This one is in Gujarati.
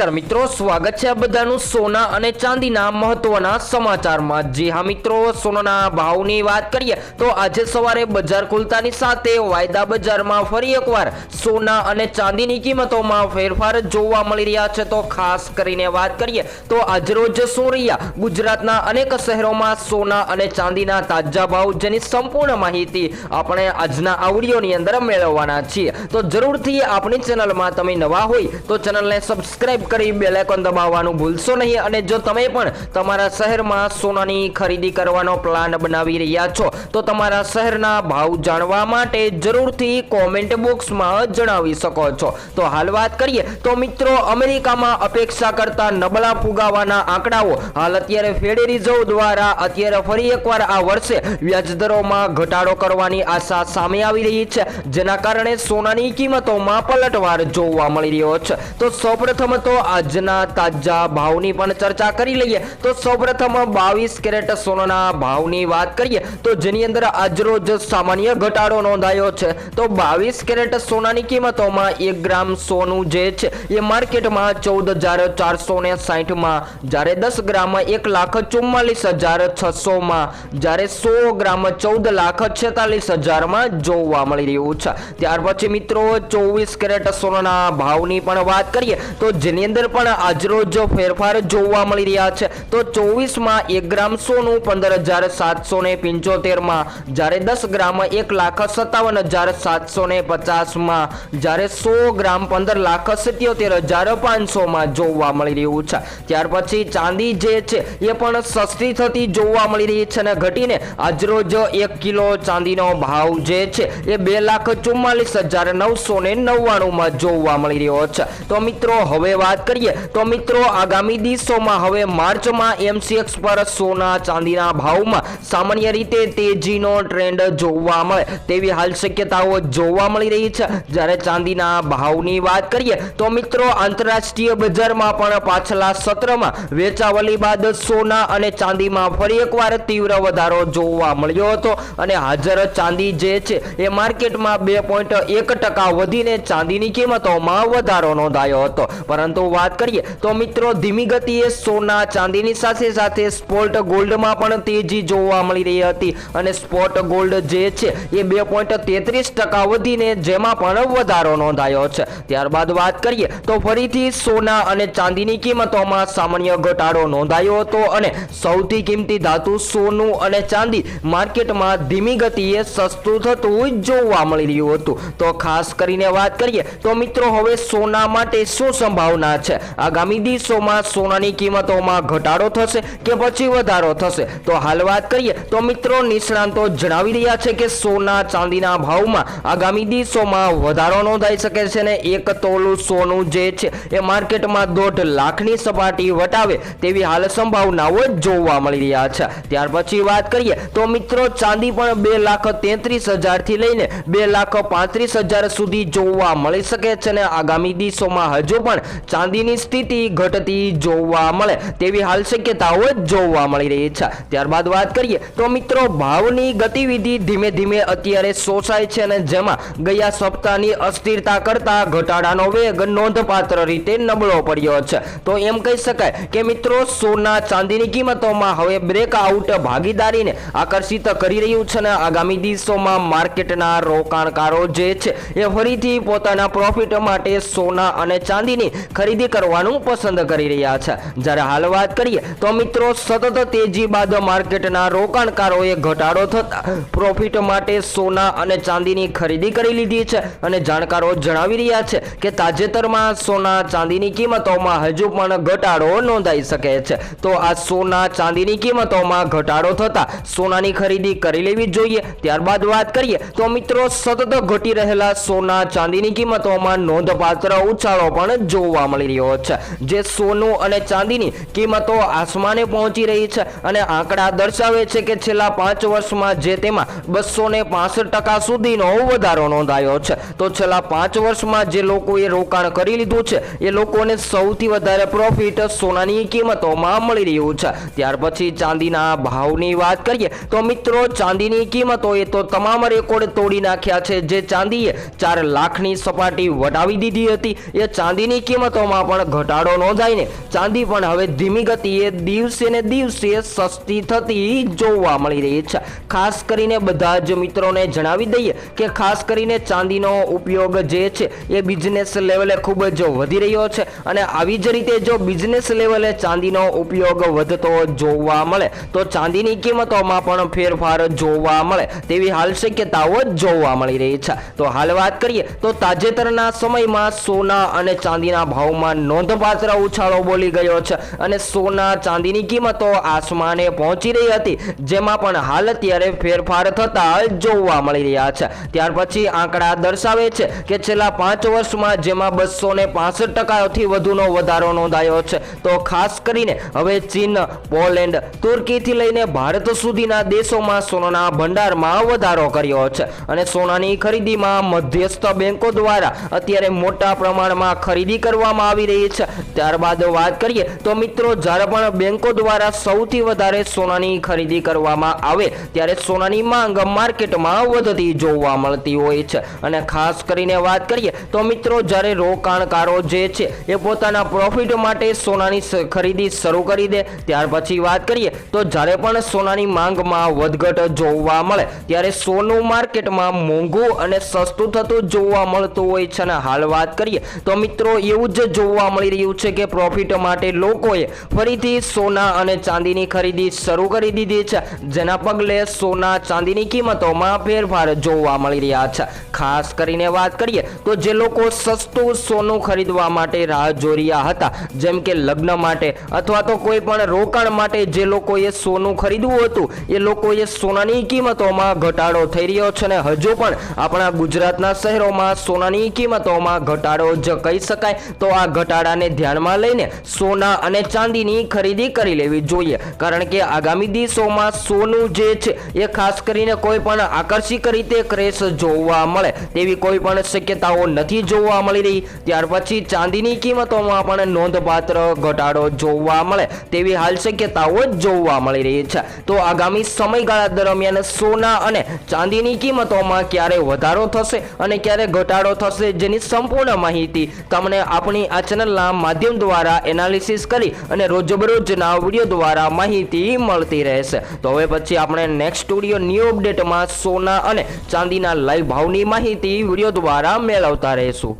નમસ્કાર મિત્રો, સ્વાગત છે બધાનું સોના અને ચાંદીના મહત્વના સમાચારમાં. જી હા મિત્રો, સોનાના ભાવની વાત કરીએ તો આજે સવારે બજાર ખુલતાની સાથે વાયદા બજારમાં ફરી એકવાર સોના અને ચાંદીની કિંમતોમાં ફેરફાર જોવા મળી રહ્યા છે. તો ખાસ કરીને વાત કરીએ તો આજરોજ રહ્યા ગુજરાતના અનેક શહેરોમાં સોના અને ચાંદીના તાજા ભાવ જેની સંપૂર્ણ માહિતી આપણે આજના આવડીઓની અંદર મેળવવાના છીએ. તો જરૂરથી આપણી ચેનલમાં તમે નવા હોય તો ચેનલને સબસ્ક્રાઇબ કરી બેલ આઇકોન દબાવવાનું ભૂલશો નહીં. અને જો તમે પણ તમારા શહેરમાં સોનાની ખરીદી કરવાનો પ્લાન બનાવી રહ્યા છો, તો તમારા શહેરના ભાવ જાણવા માટે જરૂરથી કોમેન્ટ બોક્સમાં જણાવી શકો છો. તો હાલ વાત કરીએ, તો મિત્રો અમેરિકામાં અપેક્ષા કરતા નબળા ફુગાવાના આંકડાઓ હાલ અત્યારે ફેડરલ રિઝર્વ દ્વારા અત્યારે ફરી એકવાર આ વર્ષે વ્યાજદરોમાં ઘટાડો કરવાની આશા સામે આવી રહી છે, જેના કારણે સોનાની કિંમતોમાં પલટવાર જોવા મળી રહ્યો છે. તો સૌપ્રથમ તો આજના તાજા ભાવની પણ ચર્ચા કરી લઈએ. તો સૌપ્રથમ બાવીસ કેરેટ સોનાના ભાવની વાત કરીએ, તો જેની અંદર આજરોજ સામાન્ય ઘટાડો નોંધાયો છે. તો બાવીસ કેરેટ સોનાની કિંમતોમાં એક ગ્રામ સોનું જે છે, એ માર્કેટમાં ચૌદ હજાર ચારસો ને સાહીઠમાં, જ્યારે દસ ગ્રામ એક લાખ ચુમ્માલીસ હજાર છસોમાં, જ્યારે સો ગ્રામ ચૌદ લાખ છેતાલીસ હજારમાં જોવા મળી રહ્યું છે. ત્યાર પછી મિત્રો ચોવીસ કેરેટ સોનાના ભાવની પણ વાત કરીએ, તો જેની અંદર પણ આજરોજ ફેરફાર જોવા મળી રહ્યા છે. તો ચોવીસમાં એક ગ્રામ સોનું પંદર હજાર સાતસો ને પંચોતેરમાં, જ્યારે દસ ગ્રામ એક લાખ સત્તાવન હજાર સાતસો ને પચાસમાં, જ્યારે સો ગ્રામ પંદર લાખ સિત્યોતેર હજાર પાંચસોમાં જોવા મળી રહ્યું છે. ત્યાર પછી ચાંદી જે છે, એ પણ સસ્તી થતી જોવા મળી રહી છે અને ઘટીને આજરોજ એક કિલો ચાંદીનો ભાવ જે છે, એ બે લાખ ચુમ્માલીસ હજાર નવસો ને નવ્વાણુંમાં જોવા મળી રહ્યો છે. તો મિત્રો, હવે વાત કરીએ તો મિત્રો આગામી દિવસોમાં હવે માર્ચમાં એમસીએક્સ પર સોના ચાંદીના ભાવમાં સામાન્ય રીતે તેજીનો ટ્રેન્ડ જોવા મળે તેવી હાલ શક્યતાઓ જોવા મળી રહી છે. જ્યારે ચાંદીના ભાવની વાત કરીએ તો મિત્રો આંતરરાષ્ટ્રીય બજારમાં પણ પાછલા સત્રમાં વેચાવલી બાદ સોના અને ચાંદીમાં ફરી એકવાર તીવ્ર વધારો જોવા મળ્યો હતો અને હાજર ચાંદી જે છે એ માર્કેટમાં બે પોઈન્ટ એક ટકા વધીને ચાંદીની કિંમતોમાં વધારો નોંધાયો હતો. પરંતુ વાત કરીએ તો મિત્રો ધીમી ગતિએ સોના ચાંદીની સાથે સાથે સ્પોટ ગોલ્ડમાં પણ તેજી જોવા મળી રહી હતી અને સ્પોટ ગોલ્ડ જે છે એ બે પોઈન્ટ તેત્રીસ ટકા વધીને જેમાં પણ વધારો નોંધાયો છે. ત્યારબાદ વાત કરીએ તો ફરીથી સોના અને ચાંદીની કિંમતોમાં સામાન્ય ઘટાડો નોંધાયો હતો અને સૌથી કિંમતી ધાતુ સોનું અને ચાંદી માર્કેટમાં ધીમી ગતિએ સસ્તું થતું જોવા મળી રહ્યું હતું. તો ખાસ કરીને વાત કરીએ તો મિત્રો હવે સોના માટે શું સંભાવના છે. આગામી દિવસોમાં સોનાની કિંમતોમાં ઘટાડો થશે કે પછી વધારો થશે? તો હાલ વાત કરીએ તો મિત્રો નિષ્ણાંતો જણાવી રહ્યા છે કે સોના ચાંદીના ભાવમાં આગામી દિવસોમાં વધારો નોંધાઈ શકે છે ને એક તોલું સોનું જે છે એ માર્કેટમાં દોઢ લાખની સપાટી વટાવે તેવી હાલ સંભાવનાઓ જોવા મળી રહ્યા છે. ત્યાર પછી વાત કરીએ તો મિત્રો ચાંદી પણ બે લાખ તેત્રીસ હજારથી લઈને બે લાખ પાંત્રીસ હજાર સુધી જોવા મળી શકે છે ને આગામી દિવસોમાં હજુ પણ ચાંદીની સ્થિતિ ઘટતી જોવા મળે તેવી હાલ શક્યતાઓ જોવા મળી રહી છે. ત્યારબાદ વાત કરીએ તો મિત્રો ભાવની ગતિવિધિ ધીમે ધીમે અત્યારે શોષાય છે અને જેમાં ગયા સપ્તાહની અસ્થિરતા કરતા ઘટાડાનો વેગ નોંધપાત્ર રીતે નબળો પડ્યો છે. તો એમ કહી શકાય કે મિત્રો સોના ચાંદીની કિંમતોમાં હવે બ્રેકઆઉટ ભાગીદારીને આકર્ષિત કરી રહ્યું છે અને આગામી દિવસોમાં માર્કેટના રોકાણકારો જે છે એ ફરીથી પોતાના પ્રોફિટ માટે સોના અને ચાંદીની ખરીદી કરવાનું પસંદ કરી રહ્યા છે. જ્યારે હાલ વાત કરીએ તો મિત્રો સતત તેજી બાદ માર્કેટના રોકાણકારોએ ઘટાડો થતા પ્રોફિટ માટે સોના અને ચાંદીની ખરીદી કરી લીધી છે અને જાણકારો જણાવી રહ્યા છે કે તાજેતરમાં સોના ચાંદીની કિંમતોમાં હજુ પણ ઘટાડો નોંધાઈ શકે છે. તો આ સોના ચાંદીની કિંમતોમાં ઘટાડો થતા સોનાની ખરીદી કરી લેવી જોઈએ. ત્યારબાદ વાત કરીએ તો મિત્રો સતત ઘટી રહેલા સોના ચાંદીની કિંમતોમાં નોંધપાત્ર ઉછાળો પણ જોવા મળી રહ્યો છે. જે સોનું અને ચાંદીની કિંમતો આસમાને પહોંચી રહી છે અને આંકડા દર્શાવે છે કે છેલ્લા પાંચ વર્ષમાં જે તેમાં બસો ને ટકા સુધીનો વધારો નોંધાયો છે. તો છેલ્લા પાંચ વર્ષમાં જે લોકોએ રોકાણ કરી લીધું છે, એ લોકોને સૌથી વધારે પ્રોફિટ સોનાની કિંમતોમાં મળી રહ્યું છે. ત્યાર પછી ચાંદીના ભાવની વાત કરીએ, તો મિત્રો ચાંદીની કિંમતોએ તો તમામ રેકોર્ડ તોડી નાખ્યા છે. જે ચાંદીએ ચાર લાખની સપાટી વટાવી દીધી હતી, એ ચાંદીની કિંમતોમાં કિંમતોમાં પણ ઘટાડો નોંધાઈને ચાંદી પણ હવે ધીમી ગતિએ દિવસે ને દિવસે સસ્તી થતી જોવા મળી રહી છે. ખાસ કરીને બધા જ મિત્રોને જણાવી દઈએ કે ખાસ કરીને ચાંદીનો ઉપયોગ જે છે એ બિઝનેસ લેવલે ખૂબ જ વધી રહ્યો છે અને આવી જ રીતે જો બિઝનેસ લેવલે ચાંદીનો ઉપયોગ વધતો જોવા મળે તો ચાંદીની કિંમતોમાં પણ ફેરફાર જોવા મળે તેવી હાલ શક્યતાઓ જોવા મળી રહી છે. તો હાલ વાત કરીએ તો તાજેતરના સમયમાં સોના અને ચાંદીના ભાવમાં નોંધપાત્ર ઉછાળો બોલી ગયો છે અને સોના ચાંદીની કિંમતો આસમાને પહોંચી રહી હતી, જેમાં પણ હાલ અત્યારે ફેરફાર થતા જોવા મળી રહ્યા છે. ત્યાર પછી આંકડા દર્શાવે છે કે છેલ્લા પાંચ વર્ષમાં જેમાં બસો ને પાસઠ ટકાથી વધુનો વધારો નોંધાયો છે. તો ખાસ કરીને હવે ચીન, પોલેન્ડ, તુર્કીથી લઈને ભારત સુધીના દેશોમાં સોનાના ભંડારમાં વધારો કર્યો છે અને સોનાની ખરીદીમાં મધ્યસ્થ બેંકો દ્વારા અત્યારે મોટા પ્રમાણમાં ખરીદી કરવામાં આવી રહી છે. ત્યારબાદ વાત કરીએ તો મિત્રો, જ્યારે પણ બેંકો દ્વારા સૌથી વધારે સોનાની ખરીદી કરવામાં આવે, ત્યારે સોનાની માંગ માર્કેટમાં વધતી જોવા મળતી હોય છે. અને ખાસ કરીને વાત કરીએ તો મિત્રો, જ્યારે રોકાણકારો જે છે, એ પોતાના પ્રોફિટ માટે સોનાની ખરીદી શરૂ કરી દે, ત્યાર પછી વાત કરીએ તો જ્યારે પણ સોનાની માંગમાં વધઘટ જોવા મળે, ત્યારે સોનું માર્કેટમાં મોંઘું અને સસ્તું થતું જોવા મળતું હોય છે. અને હાલ વાત કરીએ તો મિત્રો, એવું જ જોવા મળી રહ્યું છે કે પ્રોફિટ માટે લોકોએ ફરીથી સોના અને ચાંદીની ખરીદી શરૂ કરી દીધી છે, જેના પગલે સોના ચાંદીની કિંમતોમાં ફેરફાર જોવા મળી રહ્યા છે. ખાસ કરીને વાત કરીએ તો જે લોકો સસ્તું સોનું ખરીદવા માટે રાહ જોઈ હતા, જેમ કે લગ્ન માટે અથવા તો કોઈ પણ રોકાણ માટે જે લોકોએ સોનું ખરીદવું હતું, એ લોકોએ સોનાની કિંમતોમાં ઘટાડો થઈ રહ્યો છે અને હજુ પણ આપણા ગુજરાતના શહેરોમાં સોનાની કિંમતોમાં ઘટાડો જ કહી શકાય. તો આ ઘટાડાને ધ્યાનમાં લઈને સોના અને ચાંદીની ખરીદી કરી લેવી જોઈએ. કારણ કે આગામી દિવસોમાં સોનું જે છે, એ ખાસ કરીને કોઈ પણ આકર્ષક રીતે ક્રેશ જોવા મળે તેવી કોઈ પણ શક્યતાઓ નથી જોવા મળી રહી. ત્યાર પછી ચાંદીની કિંમતોમાં પણ નોંધપાત્ર ઘટાડો જોવા મળે તેવી હાલ શક્યતાઓ જોવા મળી રહી છે. તો આગામી સમયગાળા દરમિયાન સોના અને ચાંદીની કિંમતોમાં ક્યારે વધારો થશે અને ક્યારે ઘટાડો થશે, જેની સંપૂર્ણ માહિતી તમને આપણી આ ચેનલના માધ્યમ દ્વારા એનાલિસિસ કરી અને રોજબરોજના વીડિયો દ્વારા માહિતી મળતી રહેશે. તો હવે પછી આપણે નેક્સ્ટ સ્ટુડિયો ન્યૂ અપડેટમાં સોના અને ચાંદીના લાઈવ ભાવની માહિતી વીડિયો દ્વારા મેળવતા રહીશું.